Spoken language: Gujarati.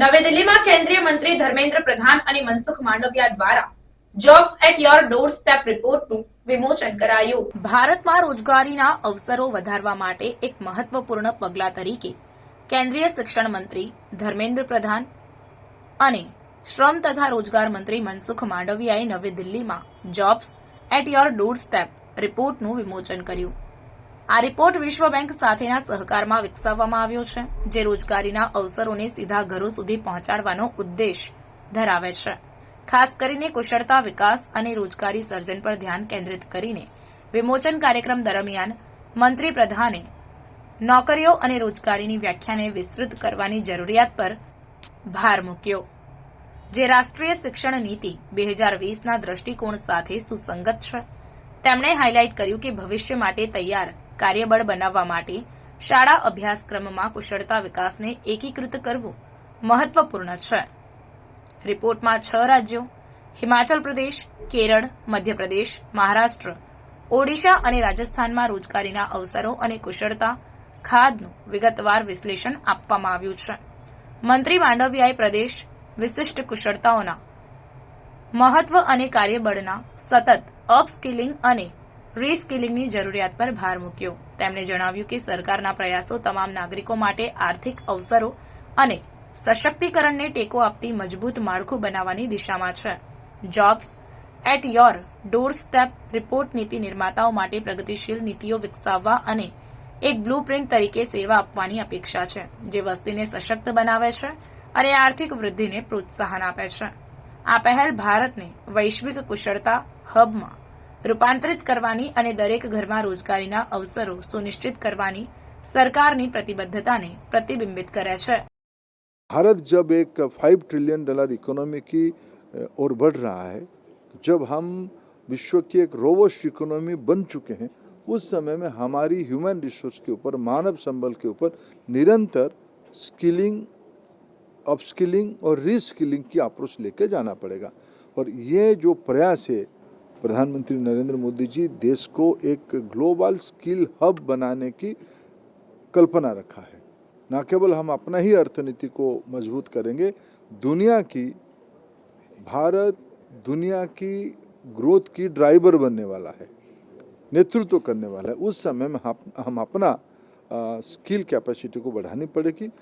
નવી દિલ્હીમાં કેન્દ્રીય મંત્રી ધર્મેન્દ્ર પ્રધાન અને મનસુખ માંડવિયા દ્વારા jobs at your door step રિપોર્ટનું વિમોચન કરાયું. ભારતમાં રોજગારીના અવસરો વધારવા માટે એક મહત્વપૂર્ણ પગલા તરીકે કેન્દ્રીય શિક્ષણ મંત્રી ધર્મેન્દ્ર પ્રધાન અને શ્રમ તથા રોજગાર મંત્રી મનસુખ માંડવિયાએ નવી દિલ્હીમાં jobs at your door step રિપોર્ટનું વિમોચન કર્યું. આ રિપોર્ટ વિશ્વ બેંક સાથેના સહકારમાં વિકસાવવામાં આવ્યો છે, જે રોજગારીના અવસરોને સીધા ઘરો સુધી પહોંચાડવાનો ઉદ્દેશ ધરાવે છે. ખાસ કરીને કુશળતા, વિકાસ અને રોજગારી સર્જન પર ધ્યાન કેન્દ્રિત કરીને વિમોચન કાર્યક્રમ દરમિયાન મંત્રી પ્રધાને નોકરીઓ અને રોજગારીની વ્યાખ્યાને વિસ્તૃત કરવાની જરૂરિયાત પર ભાર મૂક્યો. જે રાષ્ટ્રીય શિક્ષણ નીતિ બે હજાર વીસના દ્રષ્ટિકોણ સાથે સુસંગત છે. તેમણે હાઇલાઇટ કર્યું કે ભવિષ્ય માટે તૈયાર કાર્યબળ બનાવવા માટે શાળા અભ્યાસક્રમમાં કુશળતા વિકાસને એકીકૃત કરવું મહત્વપૂર્ણ છે. રિપોર્ટમાં છ રાજ્યો, હિમાચલ પ્રદેશ, કેરળ, મધ્યપ્રદેશ, મહારાષ્ટ્ર, ઓડિશા અને રાજસ્થાનમાં રોજગારીના અવસરો અને કુશળતા ખાદનું વિગતવાર વિશ્લેષણ આપવામાં આવ્યું છે. મંત્રી માંડવિયાએ પ્રદેશ વિશિષ્ટ કુશળતાઓના મહત્વ અને કાર્યબળના સતત અપસ્કિલિંગ અને રીસ્કિલિંગની જરૂરિયાત પર ભાર મૂક્યો. તેમણે જણાવ્યું કે સરકારના પ્રયાસો તમામ નાગરિકો માટે આર્થિક અવસરો અને સશક્તિકરણને ટેકો આપતી મજબૂત માળખું બનાવવાની દિશામાં છે. Jobs at your doorstep report નીતિ નિર્માતાઓ માટે પ્રગતિશીલ નીતિઓ વિકસાવવા અને એક બ્લુપ્રિન્ટ તરીકે સેવા આપવાની અપેક્ષા છે, જે વસ્તીને સશક્ત બનાવે છે અને આર્થિક વૃદ્ધિને પ્રોત્સાહન આપે છે. આ પહેલ ભારતને વૈશ્વિક કુશળતા, હબમાં રૂપાંતરિત કરવાની અને દરેક ઘરમાં રોજગારીના અવસરો સુનિશ્ચિત કરવાની સરકારની પ્રતિબદ્ધતાને પ્રતિબિંબિત કરે છે भारत जब एक फाइव ट्रिलियन डॉलर इकोनॉमी की अ, ओर बढ़ रहा है जब हम विश्व की एक रोबस्ट इकोनॉमी बन चुके हैं उस समय में हमारी ह्यूमन रिसोर्स के ऊपर मानव संबल के ऊपर निरंतर स्किलिंग अपस्किलिंग और रीस्किलिंग की अप्रोच लेके जाना पड़ेगा और ये जो प्रयास है प्रधानमंत्री नरेंद्र मोदी जी देश को एक ग्लोबल स्किल हब बनाने की कल्पना रखा है। न केवल हम अपना ही अर्थनीति को मज़बूत करेंगे, दुनिया की, भारत दुनिया की ग्रोथ की ड्राइवर बनने वाला है, नेतृत्व करने वाला है। उस समय में हम अपना स्किल कैपेसिटी को बढ़ानी पड़ेगी।